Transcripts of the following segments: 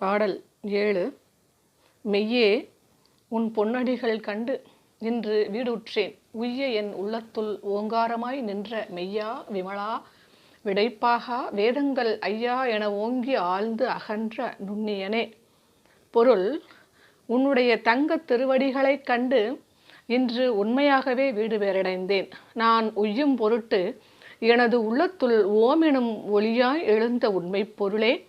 பாடல் ஏழு. மெய்யே உன் பொன்னடிகள் கண்டு இன்று வீடுற்றேன். உய்ய என் உள்ளத்துள் ஓங்காரமாய் நின்ற மெய்யா விமலா விடைப்பாகா வேதங்கள் ஐயா என ஓங்கி ஆழ்ந்து அகன்ற நுண்ணியனே. பொருள் உன்னுடைய தங்கத் திருவடிகளைக் கண்டு இன்று உண்மையாகவே வீடு பேரடைந்தேன் நான் உய்யும் பொருட்டு எனது உள்ளத்துள் ஓமெனும் ஒளியாய் எழுந்த உண்மை பொருளே.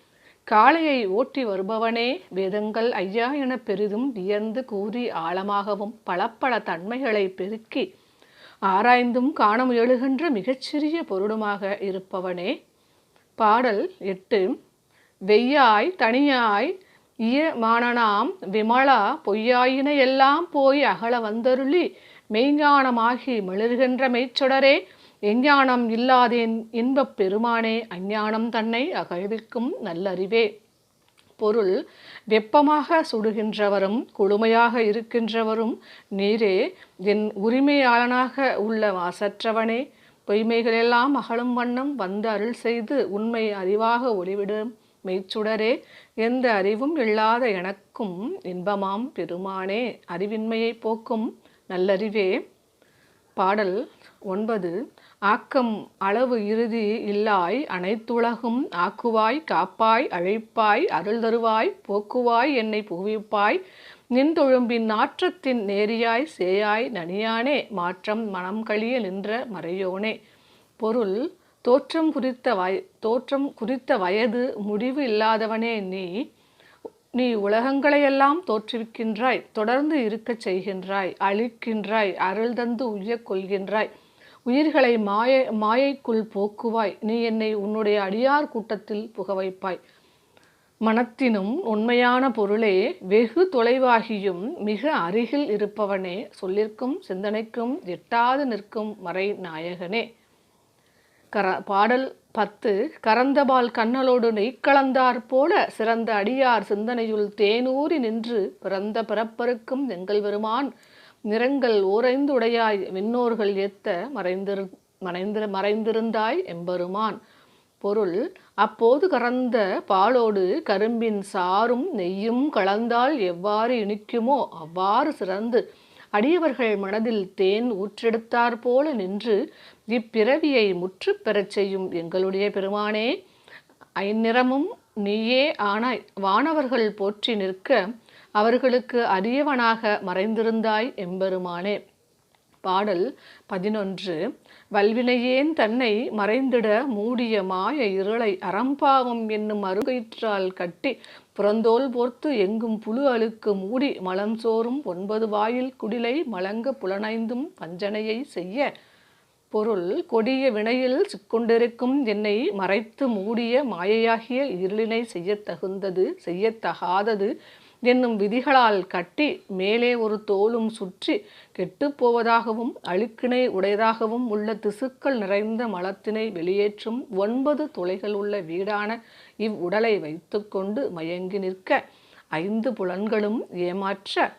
காளையை ஓட்டி வருபவனே வேதங்கள் ஐயா என பெரிதும் வியந்து கூறி ஆழமாகவும் பல பல தன்மைகளை பெருக்கி ஆராய்ந்தும் காண முயலுகின்ற மிகச்சிறிய பொருளுமாக இருப்பவனே. பாடல் எட்டு. வெய்யாய் தனியாய் இய மானனாம் விமலா பொய்யாயின எல்லாம் போய் அகல வந்தருளி மெய்ஞானமாகி மிளர்கின்ற மெய்ச்சொடரே எஞ்ஞானம் இல்லாதேன் இன்பப் பெருமானே அஞ்ஞானம் தன்னை அகழ்விக்கும் நல்லறிவே. பொருள் வெப்பமாக சுடுகின்றவரும் குளுமையாக இருக்கின்றவரும் நீரே என் உரிமையாளனாக உள்ள மாசற்றவனே பொய்மைகளெல்லாம் அகழும் வண்ணம் வந்து அருள் செய்து உண்மை அறிவாக ஒளிவிடும் மெய்ச்சுடரே. எந்த அறிவும் இல்லாத எனக்கும் இன்பமாம் பெருமானே. அறிவின்மையை போக்கும் நல்லறிவே. பாடல் ஒன்பது ஆக்கம் அளவு இறுதி இல்லாய் அனைத்துலகும் ஆக்குவாய் காப்பாய் அழைப்பாய் அருள் தருவாய் போக்குவாய் என்னை புகுவிப்பாய். நின்றொழும்பின் நாற்றத்தின் நேரியாய் சேயாய் நனியானே மாற்றம் மனம் கழிய நின்ற மறையோனே. பொருள் தோற்றம் குறித்த வய தோற்றம் குறித்த வயது முடிவு இல்லாதவனே நீ நீ உலகங்களையெல்லாம் தோற்றுவிக்கின்றாய் தொடர்ந்து இருக்கச் செய்கின்றாய் அழிக்கின்றாய் அருள் தந்து உய்யக் கொள்கின்றாய். உயிர்களை மாய மாயைக்குள் போக்குவாய். நீ என்னை உன்னுடைய அடியார் கூட்டத்தில் புக வைப்பாய். மனத்தினும் உண்மையான பொருளே வெகு தொலைவாகியும் மிக அருகில் இருப்பவனே சொல்லிற்கும் சிந்தனைக்கும் எட்டாது நிற்கும் மறை நாயகனே. கர பாடல் பத்து கரந்தபால் கண்ணலோடு நெய்க்கலந்தார் போல சிறந்த அடியார் சிந்தனையுள் தேனூறி நின்று பிறந்த பிறப்பருக்கும் எங்கள் பெருமான் நிறங்கள் ஓரைந்துடையாய் விண்ணோர்கள் ஏத்த மறைந்திரு மறைந்திரு மறைந்திருந்தாய் எம்பெருமான். பொருள் அப்போது கறந்த பாலோடு கரும்பின் சாரும் நெய்யும் கலந்தால் எவ்வாறு இனிக்குமோ அவ்வாறு சிறந்து அடியவர்கள் மனதில் தேன் ஊற்றெடுத்தாற் போல நின்று இப்பிறவியை முற்று பெறச் செய்யும் எங்களுடைய பெருமானே ஐநிறமும் நீயே ஆனாய் வானவர்கள் போற்றி நிற்க அவர்களுக்கு அரியவனாக மறைந்திருந்தாய் எம்பெருமானே. பாடல் பதினொன்று வல்வினையேன் தன்னை மறைந்திட மூடிய மாய இருளை அறம்பாவம் என்னும் அருகயிற்றால் கட்டி புறந்தோல் போர்த்து எங்கும் புழு அழுக்கு மூடி மலம் சோறும் ஒன்பது வாயில் குடிலை மலங்க புலனைந்தும் வஞ்சனையை செய்ய பொருள் கொடிய வினையில் சிக்கொண்டிருக்கும் என்னை மறைத்து மூடிய மாயையாகிய இருளினை செய்யத் தகுந்தது செய்யத்தகாதது என்னும் விதிகளால் கட்டி மேலே ஒரு தோலும் சுற்றி கெட்டுப்போவதாகவும் அழுக்கினை உடையதாகவும் உள்ள திசுக்கள் நிறைந்த மலத்தினை வெளியேற்றும் ஒன்பது துளைகள் உள்ள வீடான இவ்வுடலை வைத்துக்கொண்டு மயங்கி நிற்க ஐந்து புலன்களும் ஏமாற்ற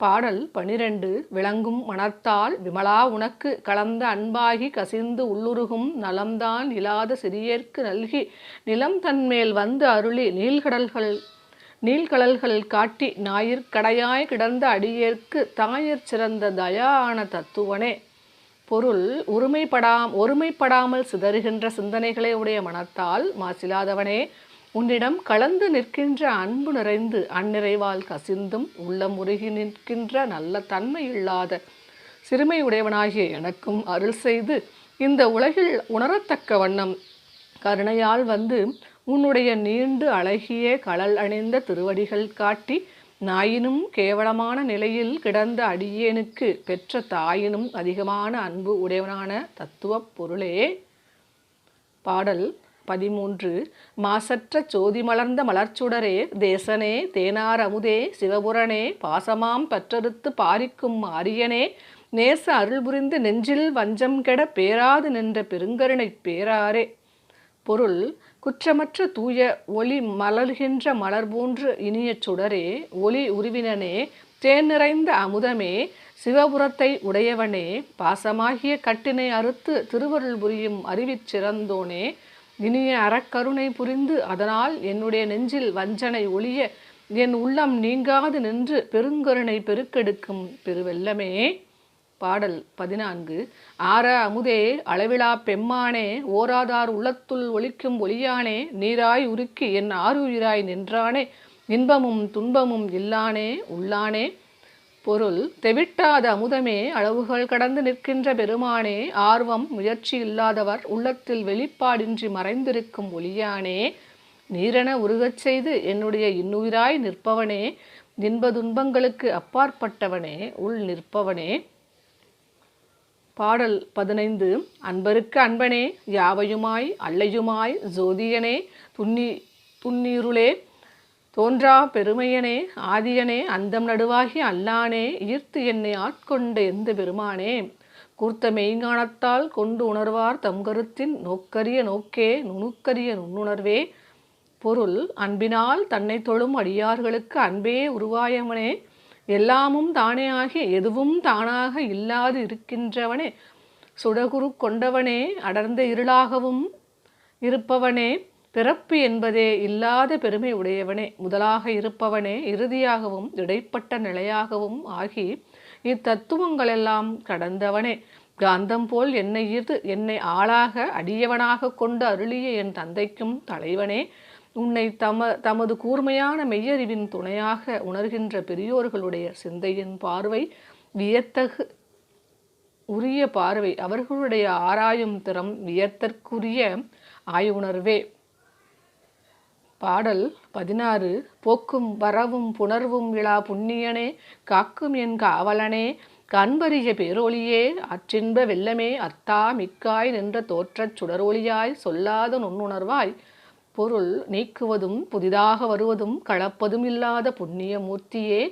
பாடல் பனிரெண்டு. விளங்கும் மனத்தால் விமலா உனக்கு கலந்த அன்பாகி கசிந்து உள்ளுருகும் நலம்தான் இல்லாத சிறியேற்கு நல்கி நிலம் தன்மேல் வந்து அருளி நீள்கடல்கள் நீள்கடல்கள் காட்டி ஞாயிற் கடையாய் கிடந்த அடியேற்கு தாயர் சிறந்த தயான தத்துவனே. பொருள் ஒருமைப்படாம் ஒருமைப்படாமல் சிதறுகின்ற சிந்தனைகளை உடைய மனத்தால் மாசிலாதவனே. உன்னிடம் கலந்து நிற்கின்ற அன்பு நிறைந்து அந்நிறைவால் கசிந்தும் உள்ளம் உருகி நிற்கின்ற நல்ல தன்மை இல்லாத சிறுமை உடையவனாகிய எனக்கும் அருள் செய்து இந்த உலகில் உணரத்தக்க வண்ணம் கருணையால் வந்து உன்னுடைய நீண்டு அழகிய களல் அணிந்த திருவடிகள் காட்டி நாயினும் கேவலமான நிலையில் கிடந்த அடியேனுக்கு பெற்ற தாயினும் அதிகமான அன்பு உடையவனான தத்துவப் பொருளே. பாடல் பதிமூன்று. மாசற்ற சோதி மலர்ந்த மலர்ச்சுடரே தேசனே தேனார் அமுதே சிவபுரனே பாசமாம் பற்றறுத்து பாரிக்கும் அரியனே நேச அருள் புரிந்து நெஞ்சில் வஞ்சம் கெட பேராது நின்ற பெருங்கருணைப் பேராரே. பொருள் குற்றமற்ற தூய ஒளி மலர்கின்ற மலர் போன்று இனிய சுடரே ஒளி உருவினனே தேன் நிறைந்த அமுதமே சிவபுரத்தை உடையவனே பாசமாகிய கட்டினை அறுத்து திருவருள் புரியும் அறிவிச்சிறந்தோனே இனிய அறக்கருணை புரிந்து அதனால் என்னுடைய நெஞ்சில் வஞ்சனை ஒளிய என் உள்ளம் நீங்காது நின்று பெருங்கருணை பெருக்கெடுக்கும் பெருவெல்லமே பாடல் பதினான்கு. ஆர அமுதே அளவிழா பெம்மானே ஓராதார் உள்ளத்துள் ஒழிக்கும் ஒளியானே நீராய் உருக்கி என் ஆறுயிராய் நின்றானே இன்பமும் துன்பமும் இல்லானே உள்ளானே. பொருள் தெவிட்டாத அமுதமே அளவுகள் கடந்து நிற்கின்ற பெருமானே ஆர்வம் முயற்சி இல்லாதவர் உள்ளத்தில் வெளிப்பாடின்றி மறைந்திருக்கும் ஒளியானே நீரென உருகச் செய்து என்னுடைய இன்னுயிராய் நிற்பவனே இன்ப துன்பங்களுக்கு அப்பாற்பட்டவனே உள் நிற்பவனே. பாடல் பதினைந்து. அன்பருக்கு அன்பனே யாவையுமாய் அல்லையுமாய் ஜோதியனே துன்னி துன்னீருளே தோன்றா பெருமையனே ஆதியனே அந்தம் நடுவாகி அல்லானே ஈர்த்து என்னை ஆட்கொண்ட எந்த பெருமானே? கூர்த்த மெய்ஞானத்தால் கொண்டு உணர்வார் தம் கருத்தின் நோக்கரிய நோக்கே நுணுக்கரிய நுண்ணுணர்வே. பொருள் அன்பினால் தன்னை தொழும் அடியார்களுக்கு அன்பே உருவாயவனே. எல்லாமும் தானே ஆகி எதுவும் தானாக இல்லாது இருக்கின்றவனே. சுடகுரு கொண்டவனே அடர்ந்த இருளாகவும் இருப்பவனே பிறப்பு என்பதே இல்லாத பெருமை உடையவனே. முதலாக இருப்பவனே இறுதியாகவும் இடைப்பட்ட நிலையாகவும் ஆகி இத்தத்துவங்களெல்லாம் கடந்தவனே. காந்தம் போல் என்னை இது என்னை ஆளாக அடியவனாக கொண்டு அருளிய என் தந்தைக்கும் தலைவனே. உன்னை தம தமது கூர்மையான மெய்யறிவின் துணையாக உணர்கின்ற பெரியோர்களுடைய சிந்தையின் பார்வை வியத்தகு உரிய பார்வை அவர்களுடைய ஆராயும் திறம் வியத்தற்குரிய ஆயுணர்வே. பாடல் பதினாறு போக்கும் வரவும் புணர்வும் விழா புண்ணியனே காக்கும் என் காவலனே கண்பறிய பேரொழியே அற்றின்ப வெள்ளமே அத்தா மிக்காய் நின்ற தோற்றச் சுடரொளியாய் சொல்லாத நுண்ணுணர்வாய் பொருள் நீக்குவதும் புதிதாக வருவதும் கலப்பதும் இல்லாத புண்ணிய மூர்த்தியே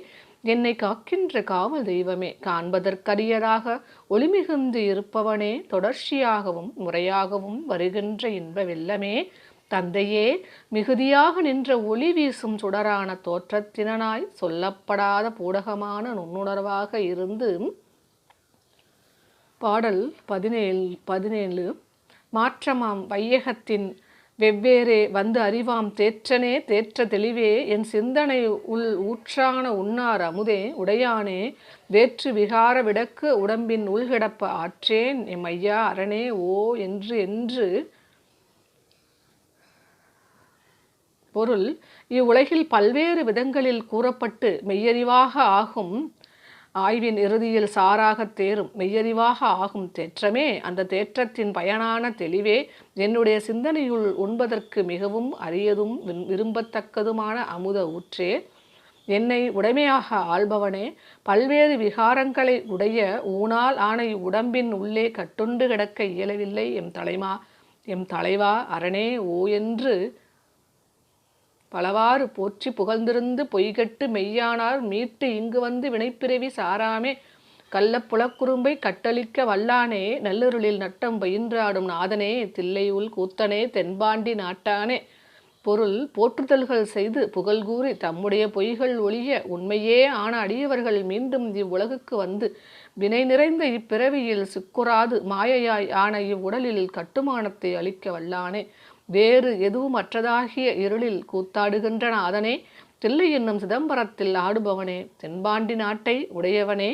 என்னை காக்கின்ற காவல் தெய்வமே. காண்பதற்கரியதாக ஒளிமிகுந்து இருப்பவனே தொடர்ச்சியாகவும் முறையாகவும் வருகின்ற இன்ப வெள்ளமே. தந்தையே மிகுதியாக நின்ற ஒளி வீசும் சுடரான தோற்றத்தினனாய் சொல்லப்படாத பூடகமான நுண்ணுணர்வாக இருந்து பாடல் பதினேழு பதினேழு மாற்றமாம் வையகத்தின் வெவ்வேறே வந்து அறிவாம் தேற்றனே தேற்ற தெளிவே என் சிந்தனை உள் ஊற்றான உண்ணார் அமுதே உடையானே வேற்று விகார விடக்கு உடம்பின் உள்கிடப்ப ஆற்றேன் எம் ஐயா அரணே ஓ என்று என்று. பொருள் இவ்வுலகில் பல்வேறு விதங்களில் கூறப்பட்டு மெய்யறிவாக ஆகும். ஆய்வின் இறுதியில் சாராக தேரும். மெய்யறிவாக ஆகும் தேற்றமே. அந்த தேற்றத்தின் பயனான தெளிவே என்னுடைய சிந்தனையுள் உண்பதற்கு மிகவும் அரியதும் விரும்பத்தக்கதுமான அமுத ஊற்றே. என்னை உடைமையாக ஆள்பவனே பல்வேறு விகாரங்களை உடைய ஊனால் ஆனை உடம்பின் உள்ளே கட்டுண்டு கிடக்க இயலவில்லை. எம் தலைமா எம் தலைவா அரணே ஓ என்று பலவாறு போற்றி புகழ்ந்திருந்து பொய்கட்டு மெய்யானார் மீட்டு இங்கு வந்து வினைப்பிறவி சாராமே. கள்ள புலக்குறும்பை கட்டளிக்க வல்லானே நல்லருளில் நட்டம் பயின்றாடும் நாதனே தில்லையுள் கூத்தனே தென்பாண்டி நாட்டானே. பொருள் போற்றுதல்கள் செய்து புகழ் கூறி தம்முடைய பொய்கள் ஒழிய உண்மையே ஆன அடியவர்கள் மீண்டும் இவ்வுலகுக்கு வந்து வினை நிறைந்த இப்பிறவியில் சிக்குறாது மாயையாய் ஆன இவ்வுடலில் கட்டுமானத்தை அளிக்க வல்லானே. வேறு எதுவும் அற்றதாகிய இருளில் கூத்தாடுகின்றன. அதனே தில்லை என்னும் சிதம்பரத்தில் ஆடுபவனே தென்பாண்டி நாட்டை உடையவனே